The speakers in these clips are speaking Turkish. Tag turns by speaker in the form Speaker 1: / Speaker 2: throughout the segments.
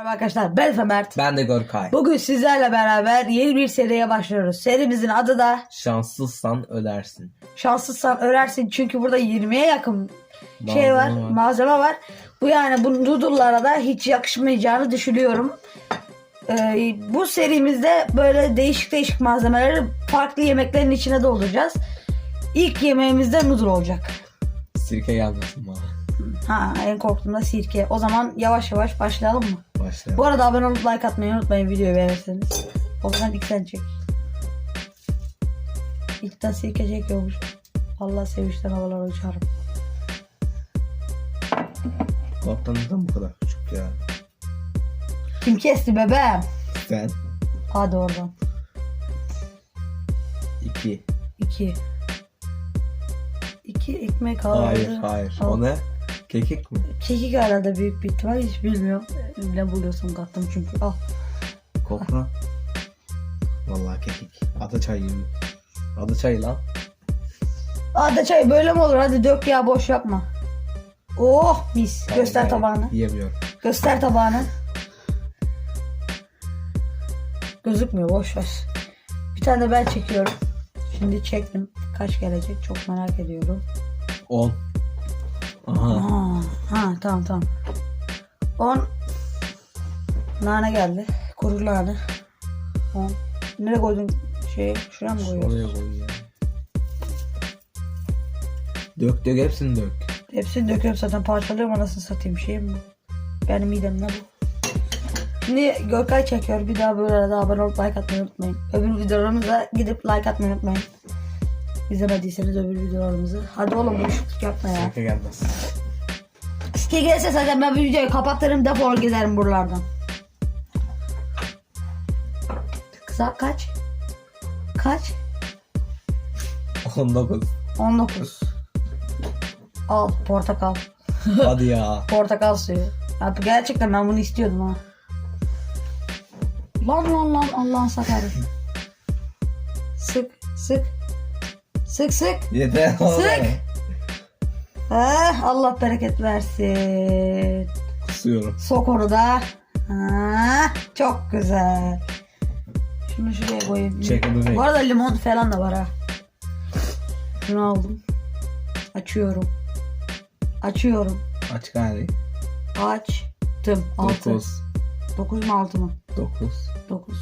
Speaker 1: Merhaba arkadaşlar ben Efe Mert.
Speaker 2: Ben de Görkay.
Speaker 1: Bugün sizlerle beraber yeni bir seriye başlıyoruz. Serimizin adı da
Speaker 2: Şanssızsan ölersin.
Speaker 1: Şanssızsan Örersin çünkü burada 20'ye yakın şey var,
Speaker 2: Malzeme var.
Speaker 1: malzeme var. Bu yani bu noodle'lara da hiç yakışmayacağını düşünüyorum. Ee, bu serimizde böyle değişik değişik malzemeleri farklı yemeklerin içine dolduracağız. İlk yemeğimizde noodle olacak.
Speaker 2: Sirke gelmesin bana.
Speaker 1: Ha en korktuğum da sirke. O zaman yavaş yavaş başlayalım mı?
Speaker 2: Başlayalım.
Speaker 1: Bu arada abone olup like atmayı unutmayın videoyu beğenirseniz. O zaman ilk sen çek. İlkten sirke çekiyormuş. Allah sevinçten havalara uçarım.
Speaker 2: Kaptanızdan bu kadar küçük ya.
Speaker 1: Kim kesti bebeğim?
Speaker 2: Sen.
Speaker 1: Hadi oradan.
Speaker 2: iki.
Speaker 1: İki. İki ekmek aldı.
Speaker 2: Hayır hayır.
Speaker 1: Al.
Speaker 2: O ne? Kekik mi?
Speaker 1: Kekik herhalde büyük bir ihtimal hiç bilmiyorum. Ne buluyorsun kattım çünkü. Al.
Speaker 2: Kokla. Vallahi kekik. Adı çay gibi. Adı çay lan.
Speaker 1: Hadi çay böyle mi olur? Hadi dök ya boş yapma. Oh mis. Göster
Speaker 2: Hayır,
Speaker 1: tabağını.
Speaker 2: Yiyemiyorum.
Speaker 1: Göster tabağını. Gözükmüyor boş ver. Bir tane ben çekiyorum. Şimdi çektim. Kaç gelecek çok merak ediyorum.
Speaker 2: 10. Aha.
Speaker 1: Aa, ha tamam tamam. 10 nane geldi. Kuru nane. 10. Nereye koydun şeyi? Şuraya mı koyuyorsun?
Speaker 2: Oraya koy ya. Dök dök hepsini dök.
Speaker 1: Hepsini döküyorum zaten parçalıyorum anasını satayım şey mi? Benim midemde bu. Şimdi Görkay çekiyor. Bir daha böyle arada abone olup like atmayı unutmayın. Öbür videolarımıza gidip like atmayı unutmayın. İzlemediyseniz öbür videolarımızı. Hadi oğlum boşluk yapma ya.
Speaker 2: Sirke gelmez.
Speaker 1: Sike gelse zaten ben bu videoyu kapatırım defol giderim buralardan. Kısa kaç? Kaç?
Speaker 2: 19.
Speaker 1: 19. Al portakal.
Speaker 2: Hadi ya.
Speaker 1: Portakal suyu. Ya gerçekten ben bunu istiyordum ha. Lan lan lan Allah'ın sakarı. Sık sık. Sık sık.
Speaker 2: Yeter.
Speaker 1: Sık. Ah, Allah bereket versin.
Speaker 2: Kusuyorum.
Speaker 1: Sok onu da. Ha, çok güzel. Şunu şuraya koyayım.
Speaker 2: Çek.
Speaker 1: Bu arada limon falan da var ha. Şunu aldım. Açıyorum. Açıyorum.
Speaker 2: Aç gari.
Speaker 1: Açtım. 6.
Speaker 2: 9.
Speaker 1: 9 mu 6 mı?
Speaker 2: 9.
Speaker 1: 9.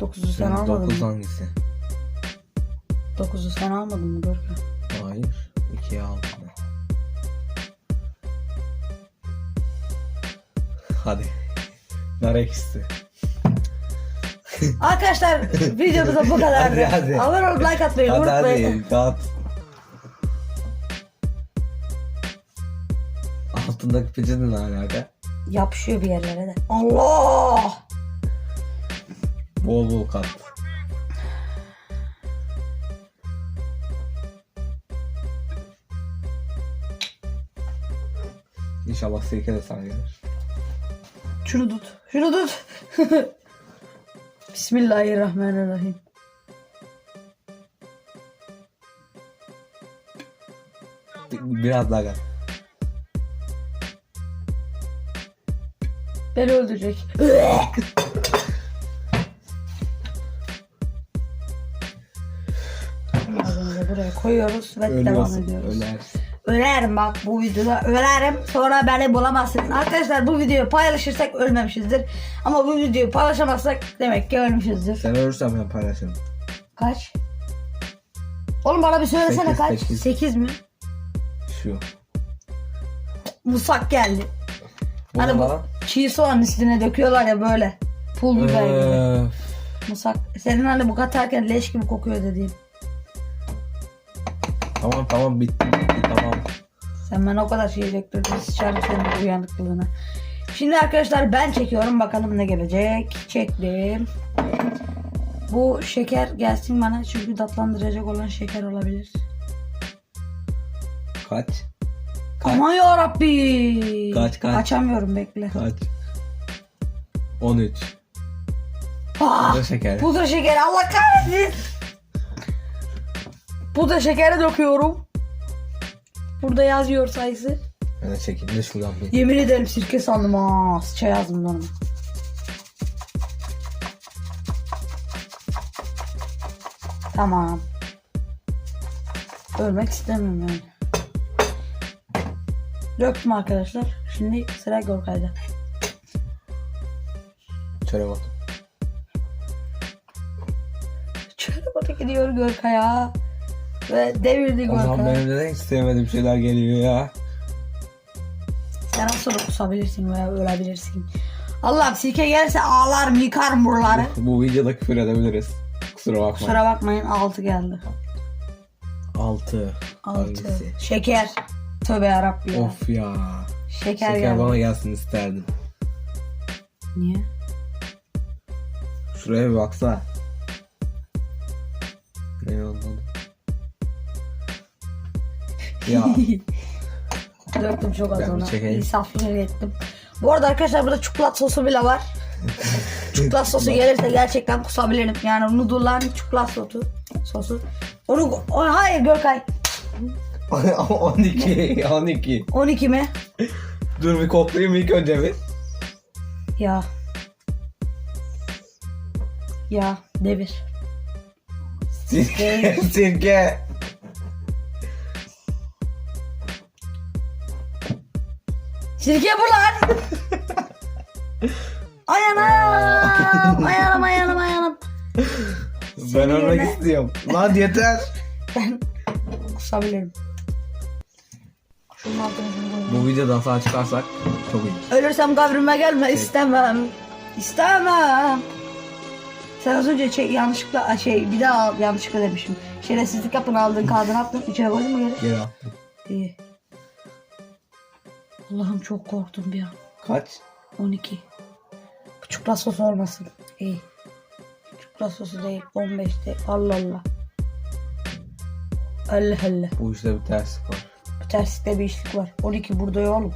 Speaker 1: 9'u sen almadın
Speaker 2: 9
Speaker 1: mı?
Speaker 2: hangisi?
Speaker 1: 9'u sen almadın mı Görkem?
Speaker 2: Hayır. 2'ye aldım ben. Hadi. Nar.
Speaker 1: Arkadaşlar videomuzda bu kadar.
Speaker 2: Hadi, hadi.
Speaker 1: Abone olup like atmayı
Speaker 2: Hadi
Speaker 1: unutmayın.
Speaker 2: hadi. Dağıt. Altındaki peçete ne alaka?
Speaker 1: Yapışıyor bir yerlere de. Allah!
Speaker 2: Bol bol kat. İnşallah sirke de sana gelir.
Speaker 1: Şunu tut. Şunu tut. Bismillahirrahmanirrahim.
Speaker 2: Biraz daha gel.
Speaker 1: Beni öldürecek. Buraya koyuyoruz ve devam
Speaker 2: Ölüyorsun.
Speaker 1: ediyoruz.
Speaker 2: Ölersin.
Speaker 1: Ölerim bak bu videoda ölerim sonra beni bulamazsınız. Arkadaşlar bu videoyu paylaşırsak ölmemişizdir. Ama bu videoyu paylaşamazsak demek ki ölmüşüzdür.
Speaker 2: Sen ölürsen ben paylaşırım.
Speaker 1: Kaç? Oğlum bana bir söylesene
Speaker 2: Sekiz,
Speaker 1: kaç?
Speaker 2: sekiz.
Speaker 1: 8 mi?
Speaker 2: Şu.
Speaker 1: Musak geldi.
Speaker 2: Bu
Speaker 1: Hani
Speaker 2: ne
Speaker 1: bu
Speaker 2: lan?
Speaker 1: çiğ soğan üstüne döküyorlar ya böyle. Pul biber gibi. Musak. Senin hani bu katarken leş gibi kokuyor dediğin.
Speaker 2: Tamam tamam bitti bitti tamam.
Speaker 1: Sen bana o kadar şey döktürdün. Sıçarım senin uyanıklığına. Şimdi arkadaşlar ben çekiyorum. Bakalım ne gelecek. Çektim. Bu şeker gelsin bana. Çünkü tatlandıracak olan şeker olabilir.
Speaker 2: Kaç? Kaç?
Speaker 1: Aman yarabbi.
Speaker 2: Kaç, kaç?
Speaker 1: Açamıyorum bekle.
Speaker 2: Kaç? 13.
Speaker 1: Ah,
Speaker 2: Pudra şekeri.
Speaker 1: pudra şekeri Allah kahretsin. Pudra şekeri döküyorum. Burada yazıyor sayısı.
Speaker 2: Ben de çekeyim de şuradan bir.
Speaker 1: Yemin ederim sirke sandım ha. Sıça yazdım onu. Tamam. Ölmek istemiyorum yani. Döktüm arkadaşlar. Şimdi sıra Gorkay'da.
Speaker 2: Şöyle bak.
Speaker 1: Çorabata gidiyor Görkay'a. Ve devirdi
Speaker 2: O zaman benim neden hiç sevmediğim şeyler geliyor ya.
Speaker 1: Sen nasıl kusabilirsin veya ölebilirsin. Allah'ım sirke gelirse ağlarım yıkarım buraları.
Speaker 2: Bu videoda küfür edebiliriz. Kusura bakma.
Speaker 1: Kusura bakmayın 6 geldi.
Speaker 2: 6.
Speaker 1: 6. Şeker. Tövbe yarabbim ya.
Speaker 2: Of ya.
Speaker 1: Şeker,
Speaker 2: Şeker
Speaker 1: geldi.
Speaker 2: bana gelsin isterdim.
Speaker 1: Niye?
Speaker 2: Şuraya bir baksa. Ne oldu? Ya
Speaker 1: Döktüm çok az
Speaker 2: Ben bir
Speaker 1: ona.
Speaker 2: çekeyim.
Speaker 1: Ettim. Bu arada arkadaşlar burada çikolat sosu bile var. çikolat sosu gelirse gerçekten kusabilirim. Yani noodle'ların çikolat sosu. sosu. Onu, o, hayır Görkay.
Speaker 2: 12 12.
Speaker 1: 12 mi?
Speaker 2: Dur bir koklayayım ilk önce bir.
Speaker 1: Ya. Ya devir.
Speaker 2: Sirke. Sirke.
Speaker 1: Sirke bu lan. ay anam. Ay anam ay anam ay anam.
Speaker 2: Ben ölmek istiyorum. Lan yeter.
Speaker 1: Ben kusabilirim. Şunun altına şunu.
Speaker 2: Bu videodan sağ çıkarsak çok iyi.
Speaker 1: Ölürsem kabrime gelme istemem. İstemem. Sen az önce şey, yanlışlıkla şey bir daha yanlışlıkla demişim. Şerefsizlik yapın aldın kağıdını attın içine koydun mu geri?
Speaker 2: Geri attım.
Speaker 1: İyi. Allah'ım çok korktum bir an.
Speaker 2: Kaç?
Speaker 1: 12. Bu çupra sosu olmasın. İyi. Çupra sosu değil. 15 değil. Allah Allah. Allah Allah.
Speaker 2: Bu işte bir terslik var.
Speaker 1: Bu terslikte bir işlik var. 12 burada yok oğlum.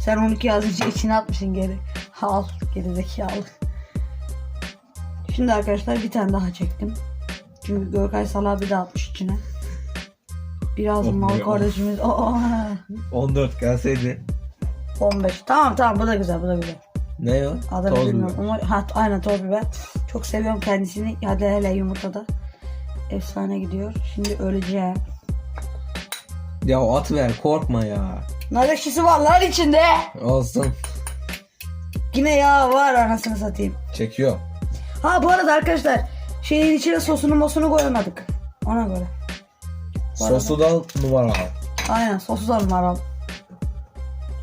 Speaker 1: Sen 12 yazınca içine atmışsın geri. Al geri zekalı. Şimdi arkadaşlar bir tane daha çektim. Çünkü Görkay Salah bir daha atmış içine. Biraz
Speaker 2: Oh
Speaker 1: mal kardeşimiz. Aa,
Speaker 2: 14 gelseydi.
Speaker 1: 15. Tamam tamam bu da güzel bu da güzel.
Speaker 2: Ne o?
Speaker 1: Adını
Speaker 2: Toz
Speaker 1: bilmiyorum
Speaker 2: biber.
Speaker 1: ama ha, aynen toz biber. Çok seviyorum kendisini. Hadi hele yumurtada. Efsane gidiyor. Şimdi öleceğim.
Speaker 2: Ya at ver korkma ya.
Speaker 1: Nar ekşisi var lan içinde.
Speaker 2: Olsun.
Speaker 1: Yine yağ var anasını satayım.
Speaker 2: Çekiyor.
Speaker 1: Ha bu arada arkadaşlar şeyin içine sosunu mosunu koyamadık. Ona göre. Bu arada-
Speaker 2: Sosu da numara al.
Speaker 1: Aynen sosu da numaralı.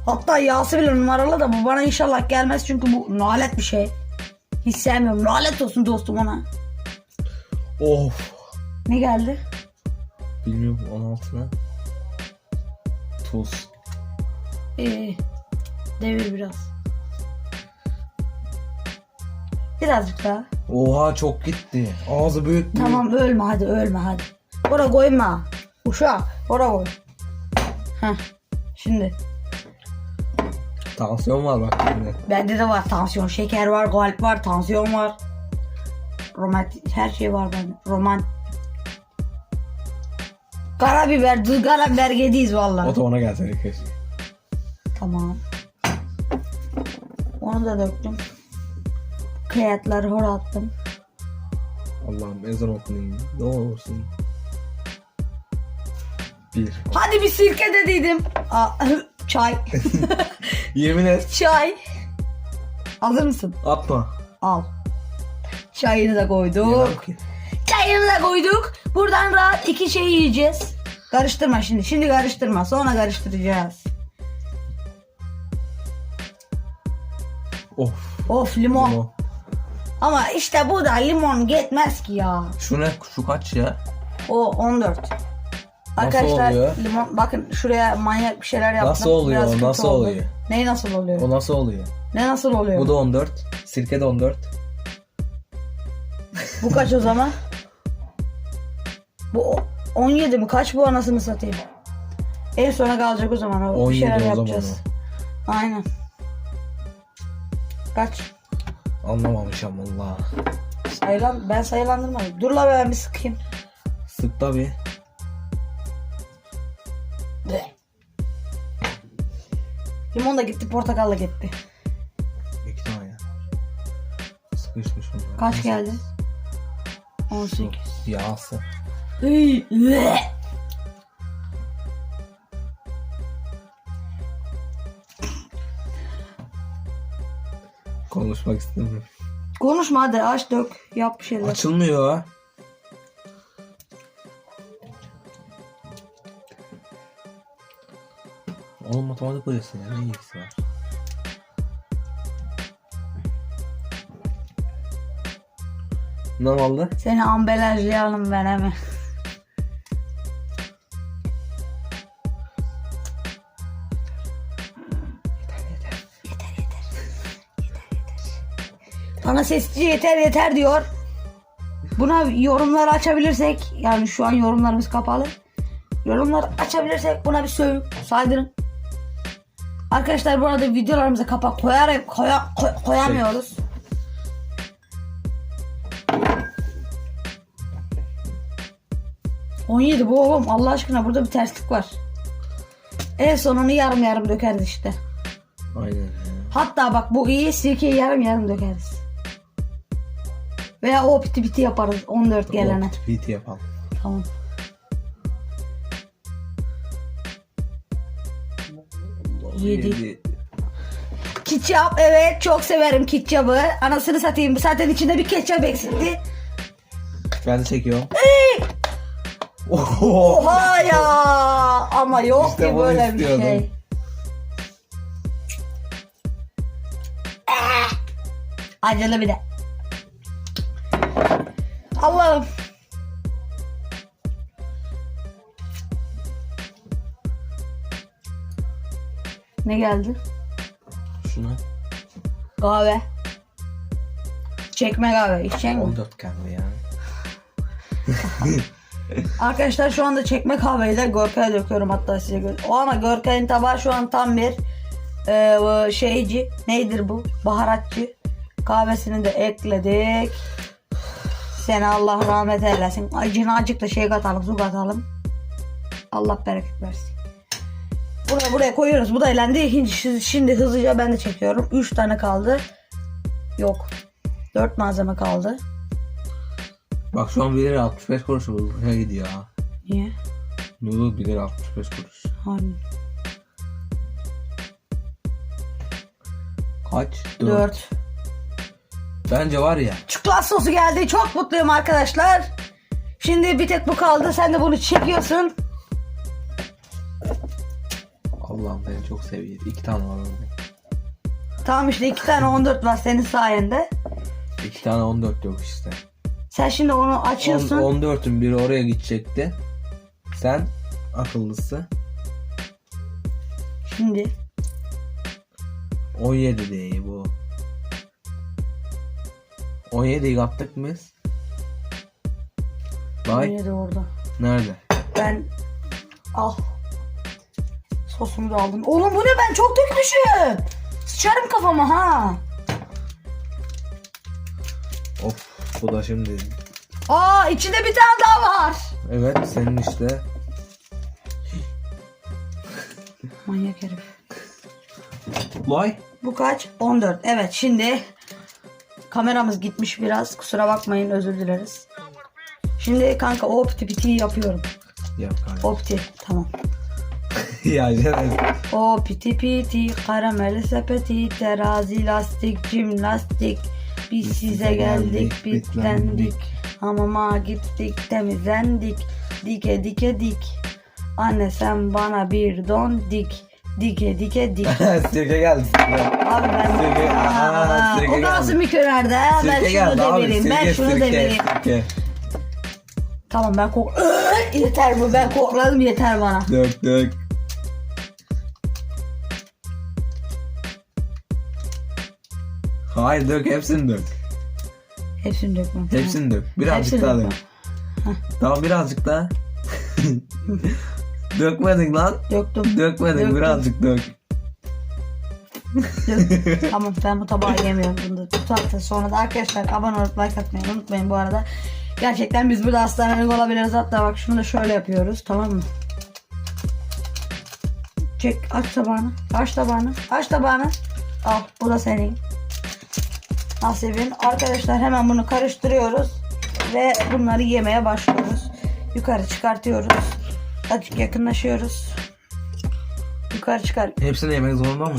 Speaker 1: Hatta yağsı bile numaralı da bu bana inşallah gelmez çünkü bu nalet bir şey. Hiç sevmiyorum. Nalet olsun dostum ona.
Speaker 2: Of.
Speaker 1: Ne geldi?
Speaker 2: Bilmiyorum 16'na. Tuz.
Speaker 1: İyi. Devir biraz. Birazcık daha.
Speaker 2: Oha çok gitti. Ağzı büyük.
Speaker 1: Tamam ölme hadi ölme hadi. Oraya koyma. Uşak. Oraya koy. Heh. Şimdi.
Speaker 2: Tansiyon var bak şimdi.
Speaker 1: Bende de var tansiyon. Şeker var, kalp var, tansiyon var. Romantik her şey var bende. Roman. Karabiber, dı karabiber yediyiz valla.
Speaker 2: O da ona gelseydi keşke.
Speaker 1: Tamam. Onu da döktüm. Kıyatları hor attım.
Speaker 2: Allah'ım ezan okunayım. Ne olursun. Bir.
Speaker 1: Hadi bir sirke dediydim. Aa, çay.
Speaker 2: Yemin et.
Speaker 1: çay. Hazır mısın?
Speaker 2: Atma.
Speaker 1: Al. Çayını da koyduk. Çayını da koyduk. Buradan rahat iki şey yiyeceğiz. Karıştırma şimdi. Şimdi karıştırma. Sonra karıştıracağız.
Speaker 2: Of.
Speaker 1: Of limon.
Speaker 2: Limon.
Speaker 1: Ama işte bu da limon gitmez ki ya.
Speaker 2: Şu ne? Şu kaç ya?
Speaker 1: O 14. Arkadaşlar
Speaker 2: oluyor?
Speaker 1: limon bakın şuraya manyak bir şeyler yaptım.
Speaker 2: Nasıl oluyor?
Speaker 1: Biraz
Speaker 2: Nasıl
Speaker 1: oldu.
Speaker 2: oluyor?
Speaker 1: Ne nasıl oluyor?
Speaker 2: O nasıl oluyor?
Speaker 1: Ne nasıl oluyor?
Speaker 2: Bu
Speaker 1: Bu,
Speaker 2: da 14. Sirke de 14.
Speaker 1: kaç o zaman? Bu o- 17 mi? Kaç bu anasını satayım? En sona kalacak o zaman. O bir
Speaker 2: 17
Speaker 1: şeyler
Speaker 2: o zaman
Speaker 1: yapacağız. Aynen. Kaç?
Speaker 2: Anlamamışım valla.
Speaker 1: Sayılan, ben sayılandırmadım. Dur la ben bir sıkayım.
Speaker 2: Sık tabi.
Speaker 1: Limon da gitti, portakal da gitti.
Speaker 2: İki tane ya. Sıkışmış bunlar.
Speaker 1: Kaç geldi? 18.
Speaker 2: Yağsı.
Speaker 1: Iy, üe.
Speaker 2: Konuşmak istemiyorum.
Speaker 1: Konuşma hadi aç dök. Yap bir şeyler.
Speaker 2: Açılmıyor. Oğlum matematik hocası ya ne ilgisi var? Ne oldu?
Speaker 1: Seni ambelajlayalım ben hemen. Bana sesli yeter yeter diyor. Buna yorumları açabilirsek yani şu an yorumlarımız kapalı. Yorumları açabilirsek buna bir sövün saydırın. Arkadaşlar bu arada videolarımıza kapak koyar, koya- koy- koyamıyoruz. ...17 bu oğlum Allah aşkına burada bir terslik var. En sonunu yarım yarım dökeriz işte.
Speaker 2: Aynen ya.
Speaker 1: Hatta bak bu iyi sirkeyi yarım yarım dökeriz. Veya o piti piti yaparız 14 gelene.
Speaker 2: PT yapalım.
Speaker 1: Tamam. Yedi. Ketçap evet çok severim ketçabı. Anasını satayım. Zaten içinde bir ketçap eksikti.
Speaker 2: Ben de çekiyorum.
Speaker 1: Oha ya. Ama yok
Speaker 2: İşte
Speaker 1: ki
Speaker 2: bunu
Speaker 1: böyle bir şey. Ah! Acılı bir de. Allah'ım. Ne geldi?
Speaker 2: Şuna
Speaker 1: Kahve. Çekme kahve. İçecek mi?
Speaker 2: 14 kahve ya.
Speaker 1: Arkadaşlar şu anda çekme kahveyi de Gorka'ya döküyorum hatta size gö- O ama Gorka'nın tabağı şu an tam bir e, şeyci. Nedir bu? Baharatçı. Kahvesini de ekledik. Seni Allah rahmet eylesin. Acına acık da şey katalım, su katalım. Allah bereket versin. Buraya buraya koyuyoruz. Bu da elendi. Şimdi, şimdi hızlıca ben de çekiyorum. 3 tane kaldı. Yok. 4 malzeme kaldı.
Speaker 2: Bak şu an 1 lira 65 kuruş bu. Ne gidiyor ha?
Speaker 1: Niye?
Speaker 2: Noodle 1 lira 65 kuruş.
Speaker 1: Hani
Speaker 2: Kaç? 4.
Speaker 1: 4.
Speaker 2: Bence var ya.
Speaker 1: Çikolata sosu geldi. Çok mutluyum arkadaşlar. Şimdi bir tek bu kaldı. Sen de bunu çekiyorsun.
Speaker 2: Beni çok seviyor. 2 tane var orada.
Speaker 1: Tamam işte iki tane 14 var senin sayende.
Speaker 2: 2 tane 14 yok işte.
Speaker 1: Sen şimdi onu açıyorsun.
Speaker 2: 14'ün biri oraya gidecekti. Sen akıllısı.
Speaker 1: Şimdi
Speaker 2: 17 değil bu. 17'yi kaptık mı biz? Bay
Speaker 1: Niye de orada?
Speaker 2: nerede?
Speaker 1: Ben al. Sosumu da aldım. Oğlum bu ne ben çok dökmüşüm. Sıçarım kafama ha.
Speaker 2: Of bu da şimdi.
Speaker 1: Aa içinde bir tane daha var.
Speaker 2: Evet senin işte.
Speaker 1: Manyak herif.
Speaker 2: Vay.
Speaker 1: Bu kaç? 14. Evet şimdi kameramız gitmiş biraz. Kusura bakmayın özür dileriz. Şimdi kanka o piti piti yapıyorum.
Speaker 2: Yap kanka.
Speaker 1: O piti tamam.
Speaker 2: ya Ceren.
Speaker 1: O piti piti karamel sepeti terazi lastik cimnastik biz size geldik bitlendik. hamama gittik temizlendik. Dike dike dik. Anne sen bana bir don dik. Dike dike dik.
Speaker 2: Sirke geldi.
Speaker 1: Abi ben
Speaker 2: Sirke-
Speaker 1: Aa,
Speaker 2: Aa, sirke
Speaker 1: o körerde ha? ben şunu
Speaker 2: geldi
Speaker 1: devireyim ben
Speaker 2: Sirke,
Speaker 1: şunu
Speaker 2: sirke,
Speaker 1: devireyim.
Speaker 2: sirke.
Speaker 1: tamam ben kok yeter bu ben kokladım yeter bana.
Speaker 2: Dök dök. Hayır dök hepsini dök.
Speaker 1: hepsini dökmem
Speaker 2: Hepsini dök. Birazcık
Speaker 1: Hepsini
Speaker 2: daha
Speaker 1: dökmem.
Speaker 2: dök. Tamam birazcık daha. Dökmedin lan.
Speaker 1: döktüm
Speaker 2: Dökmedin
Speaker 1: Döktüm.
Speaker 2: birazcık dök.
Speaker 1: Dök. tamam ben bu tabağı yemiyorum. Bunu da saatten sonra da arkadaşlar abone olup like atmayı unutmayın bu arada. Gerçekten biz burada hastanelik olabiliriz. Hatta bak şunu da şöyle yapıyoruz tamam mı? Çek aç tabağını. Aç tabağını. Aç tabağını. Al bu da senin. Nasibin. Arkadaşlar hemen bunu karıştırıyoruz. Ve bunları yemeye başlıyoruz. Yukarı çıkartıyoruz. Azıcık yakınlaşıyoruz. Yukarı çıkar.
Speaker 2: Hepsini yemek zorunda mı?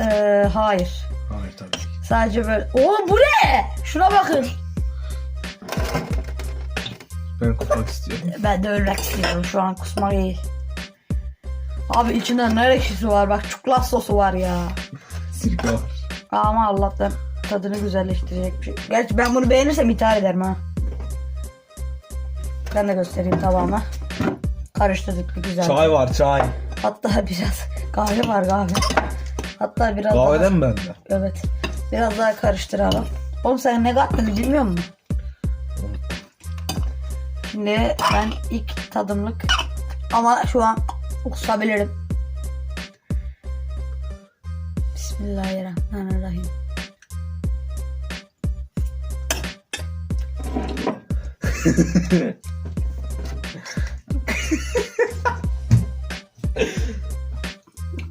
Speaker 1: Ee, hayır.
Speaker 2: Hayır tabii.
Speaker 1: Sadece böyle. Oğlum bu ne? Şuna bakın.
Speaker 2: Ben kusmak istiyorum.
Speaker 1: Ben de ölmek istiyorum şu an kusmak iyi. Abi içinde nar ekşisi var bak çikolata sosu var ya.
Speaker 2: Sirke var.
Speaker 1: Ama Allah'tan tadını güzelleştirecek bir şey. Gerçi ben bunu beğenirsem ithal ederim ha. Ben de göstereyim tabağıma. Karıştırdık bir güzel.
Speaker 2: Çay var çay.
Speaker 1: Hatta biraz kahve var kahve. Hatta biraz
Speaker 2: Kahveden
Speaker 1: daha.
Speaker 2: mi bende?
Speaker 1: Evet. Biraz daha karıştıralım. Oğlum sen ne kattın bilmiyor musun? Şimdi ben ilk tadımlık ama şu an kusabilirim. Bismillahirrahmanirrahim.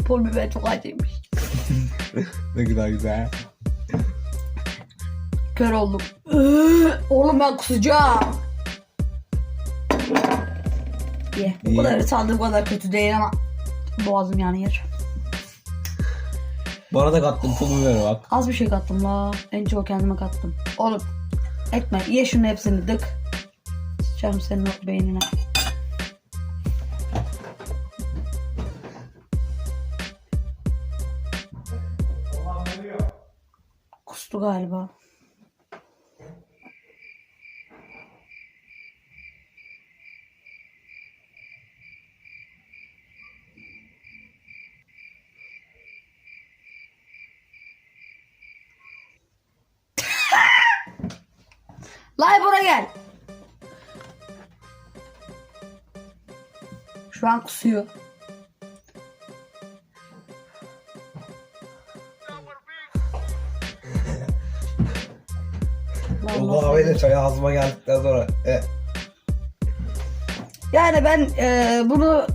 Speaker 1: Pul biber çok acıymış.
Speaker 2: ne kadar güzel.
Speaker 1: Kör oldum. Oğlum ben kusacağım. Ye. Bu
Speaker 2: İyi.
Speaker 1: kadar sandığım kadar kötü değil ama boğazım yanıyor.
Speaker 2: Bana da kattın pul biberi bak.
Speaker 1: Az bir şey kattım la. En çok kendime kattım. Oğlum etme. Ye şunu hepsini dık. Sıçarım senin o beynine. Kustu galiba. An kusuyor. Vallahi
Speaker 2: kahveyle çay ağzıma geldikten sonra. E,
Speaker 1: Yani ben e, bunu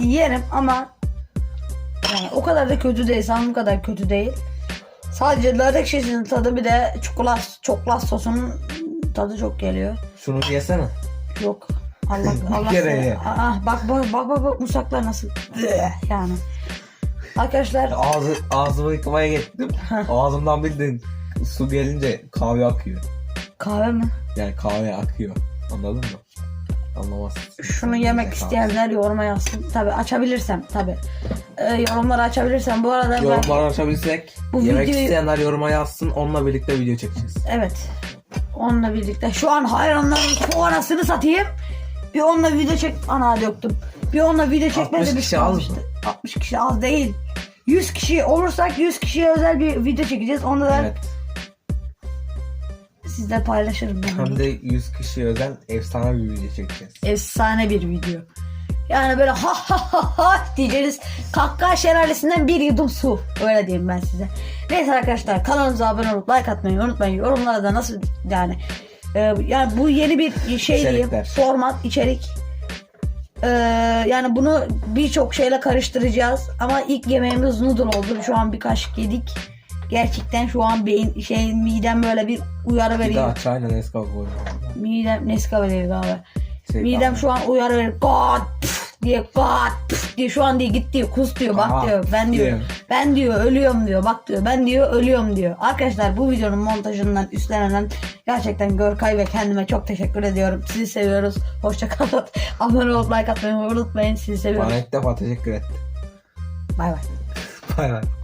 Speaker 1: yerim ama yani o kadar da kötü değil. Sanırım kadar kötü değil. Sadece nar ekşisinin tadı bir de çikolata, çoklat sosunun tadı çok geliyor.
Speaker 2: şunu yesene.
Speaker 1: Yok. Allah Allah.
Speaker 2: ye.
Speaker 1: Aa, bak bak bak bak bak musaklar nasıl yani. Arkadaşlar
Speaker 2: Ağzı, ağzımı yıkamaya gittim. Ağzımdan bildin su gelince kahve akıyor.
Speaker 1: kahve mi?
Speaker 2: Yani kahve akıyor. Anladın mı? Anlamazsın.
Speaker 1: Şunu yemek isteyenler yoruma yazsın. Tabi açabilirsem tabi. Ee, yorumları açabilirsem bu arada ben
Speaker 2: Yorumları açabilsek.
Speaker 1: Bu
Speaker 2: yemek
Speaker 1: videoyu-
Speaker 2: isteyenler yoruma yazsın. Onunla birlikte video çekeceğiz.
Speaker 1: evet onunla birlikte şu an hayranların şu anasını satayım. Bir onunla video çek ana döktüm. Bir onunla video çekmedi
Speaker 2: 60
Speaker 1: bir
Speaker 2: kişi
Speaker 1: şey
Speaker 2: az
Speaker 1: olmuştu.
Speaker 2: mı?
Speaker 1: 60 kişi az değil. 100 kişi olursak 100 kişiye özel bir video çekeceğiz. Onu da
Speaker 2: Evet.
Speaker 1: sizle paylaşırım. ben.
Speaker 2: Hem de 100 kişi özel efsane bir video çekeceğiz.
Speaker 1: efsane bir video. Yani böyle ha ha ha ha diyeceğiniz kahkaha şelalesinden bir yudum su. Öyle diyeyim ben size. Neyse arkadaşlar kanalımıza abone olup like atmayı unutmayın. Yorumlara da nasıl yani e, yani bu yeni bir şey diyeyim
Speaker 2: İçerikler.
Speaker 1: format içerik. E, yani bunu birçok şeyle karıştıracağız ama ilk yemeğimiz noodle oldu. Şu an bir kaşık yedik. Gerçekten şu an beyin şey midem böyle bir uyarı
Speaker 2: Bir
Speaker 1: veriyor.
Speaker 2: daha çayla Nescafe koyma.
Speaker 1: Midem Nescafe değil galiba.
Speaker 2: Şey,
Speaker 1: Midem şu an uyarı verir. God püf diye püf diye şu an diye git diyor kus diyor bak
Speaker 2: Aha,
Speaker 1: diyor ben diyor
Speaker 2: diyor.
Speaker 1: ben diyor ölüyorum diyor bak diyor ben diyor ölüyorum diyor. Arkadaşlar bu videonun montajından üstlenen gerçekten Görkay ve kendime çok teşekkür ediyorum. Sizi seviyoruz. Hoşça kalın. Abone olup like atmayı unutmayın. Sizi seviyoruz.
Speaker 2: Bana ilk defa teşekkür etti.
Speaker 1: Bay bay.
Speaker 2: Bay bay.